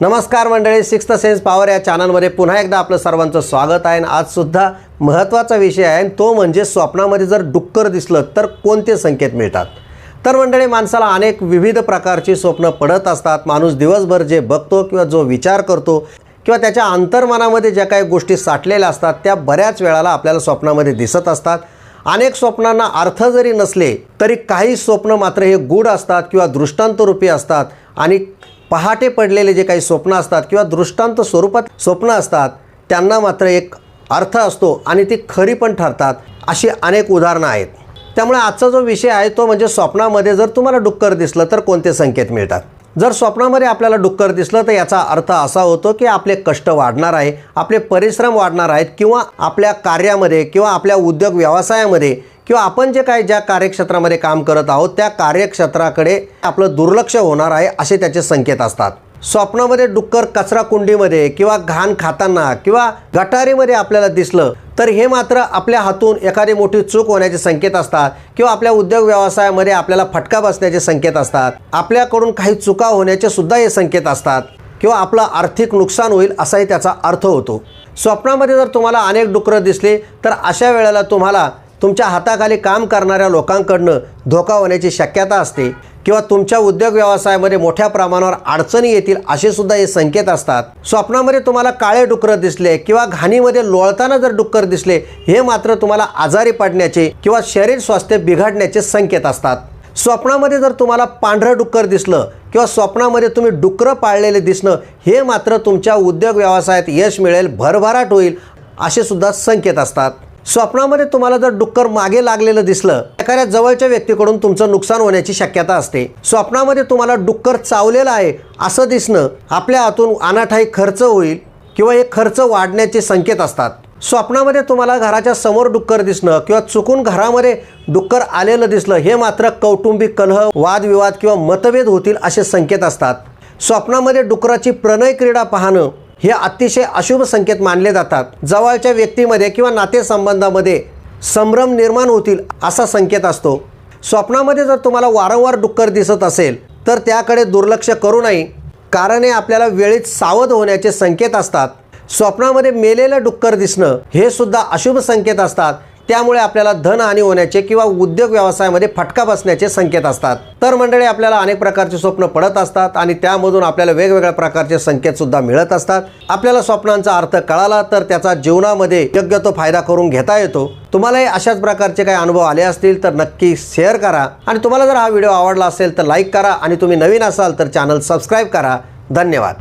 नमस्कार मंडळी sixth sense power या चॅनलमध्ये पुन्हा एकदा आपलं सर्वांचं स्वागत आहे. आणि आजसुद्धा महत्त्वाचा विषय आहे आणि तो म्हणजे स्वप्नामध्ये जर डुक्कर दिसलं तर कोणते संकेत मिळतात? तर मंडळी माणसाला अनेक विविध प्रकारची स्वप्न पडत असतात. माणूस दिवसभर जे बघतो किंवा जो विचार करतो किंवा त्याच्या अंतर्मनामध्ये ज्या काही गोष्टी साठलेल्या असतात त्या बऱ्याच वेळाला आपल्याला स्वप्नामध्ये दिसत असतात. अनेक स्वप्नांना अर्थ जरी नसले तरी काही स्वप्न मात्र हे गूढ असतात किंवा दृष्टांतरूपी असतात. आणि पहाटे पडलेले जे काही स्वप्न असतात किंवा दृष्टांत स्वरूपात स्वप्न असतात त्यांना मात्र एक अर्थ असतो आणि ती खरी पण ठरतात अशी अनेक उदाहरणं आहेत. त्यामुळे आजचा जो विषय आहे तो म्हणजे स्वप्नामध्ये जर तुम्हाला डुक्कर दिसलं तर कोणते संकेत मिळतात? जर स्वप्नामध्ये आपल्याला डुक्कर दिसलं तर याचा अर्थ असा होतो की आपले कष्ट वाढणार आहे आपले परिश्रम वाढणार आहेत किंवा आपल्या कार्यामध्ये किंवा आपल्या उद्योग व्यवसायामध्ये किंवा आपण जे काही ज्या कार्यक्षेत्रामध्ये काम करत आहोत त्या कार्यक्षेत्राकडे आपलं दुर्लक्ष होणार आहे असे त्याचे संकेत असतात. स्वप्नामध्ये डुक्कर कचरा कुंडीमध्ये किंवा घाण खाताना किंवा गटारीमध्ये आपल्याला दिसलं तर हे मात्र आपल्या हातून एखादी मोठी चूक होण्याचे संकेत असतात किंवा आपल्या उद्योग व्यवसायामध्ये आपल्याला फटका बसण्याचे संकेत असतात. आपल्याकडून काही चुका होण्याचे सुद्धा हे संकेत असतात किंवा आपलं आर्थिक नुकसान होईल असाही त्याचा अर्थ होतो. स्वप्नामध्ये जर तुम्हाला अनेक डुकरं दिसले तर अशा वेळेला तुम्हाला तुमच्या हाताखाली काम करणाऱ्या लोकांकडनं धोका होण्याची शक्यता असते किंवा तुमच्या उद्योग व्यवसायामध्ये मोठ्या प्रमाणावर अडचणी येतील असे सुद्धा हे संकेत असतात. स्वप्नामध्ये तुम्हाला काळे डुकरं दिसले किंवा घाणीमध्ये लोळताना जर डुक्कर दिसले हे मात्र तुम्हाला आजारी पडण्याचे किंवा शरीर स्वास्थ्य बिघडण्याचे संकेत असतात. स्वप्नामध्ये जर तुम्हाला पांढरं डुक्कर दिसलं किंवा स्वप्नामध्ये तुम्ही डुकरं पाळलेले दिसणं हे मात्र तुमच्या उद्योग व्यवसायात यश मिळेल भरभराट होईल असे सुद्धा संकेत असतात. स्वप्नामध्ये तुम्हाला जर डुक्कर मागे लागलेलं दिसलं एखाद्या जवळच्या व्यक्तीकडून तुमचं नुकसान होण्याची शक्यता असते. स्वप्नामध्ये तुम्हाला डुक्कर चावलेलं आहे असं दिसणं आपल्या हातून अनाठाई खर्च होईल किंवा हे खर्च वाढण्याचे संकेत असतात. स्वप्नामध्ये तुम्हाला घराच्या समोर डुक्कर दिसणं किंवा चुकून घरामध्ये डुक्कर आलेलं दिसलं हे मात्र कौटुंबिक कलह वादविवाद किंवा मतभेद होतील असे संकेत असतात. स्वप्नामध्ये डुकराची प्रणय क्रीडा पाहणं हे अतिशय अशुभ संकेत मानले जातात. जवळच्या व्यक्तीमध्ये किंवा नातेसंबंधामध्ये संभ्रम निर्माण होतील असा संकेत असतो. स्वप्नामध्ये जर तुम्हाला वारंवार डुक्कर दिसत असेल तर त्याकडे दुर्लक्ष करू नये. कारण हे आपल्याला वेळीत सावध होण्याचे संकेत असतात. स्वप्नामध्ये मेलेलं डुक्कर दिसणं हे सुद्धा अशुभ संकेत असतात. त्यामुळे आपल्याला धनहानी होण्याचे किंवा उद्योग व्यवसायामध्ये फटका बसण्याचे संकेत असतात. तर मंडळी आपल्याला अनेक प्रकारचे स्वप्न पडत असतात आणि त्यामधून आपल्याला वेगवेगळ्या प्रकारचे संकेत सुद्धा मिळत असतात. आपल्याला स्वप्नांचा अर्थ कळाला तर त्याचा जीवनामध्ये योग्य तो फायदा करून घेता येतो. तुम्हालाही अशाच प्रकारचे काही अनुभव आले असतील तर नक्की शेअर करा. आणि तुम्हाला जर हा व्हिडिओ आवडला असेल तर लाईक करा. आणि तुम्ही नवीन असाल तर चॅनल सबस्क्राईब करा. धन्यवाद.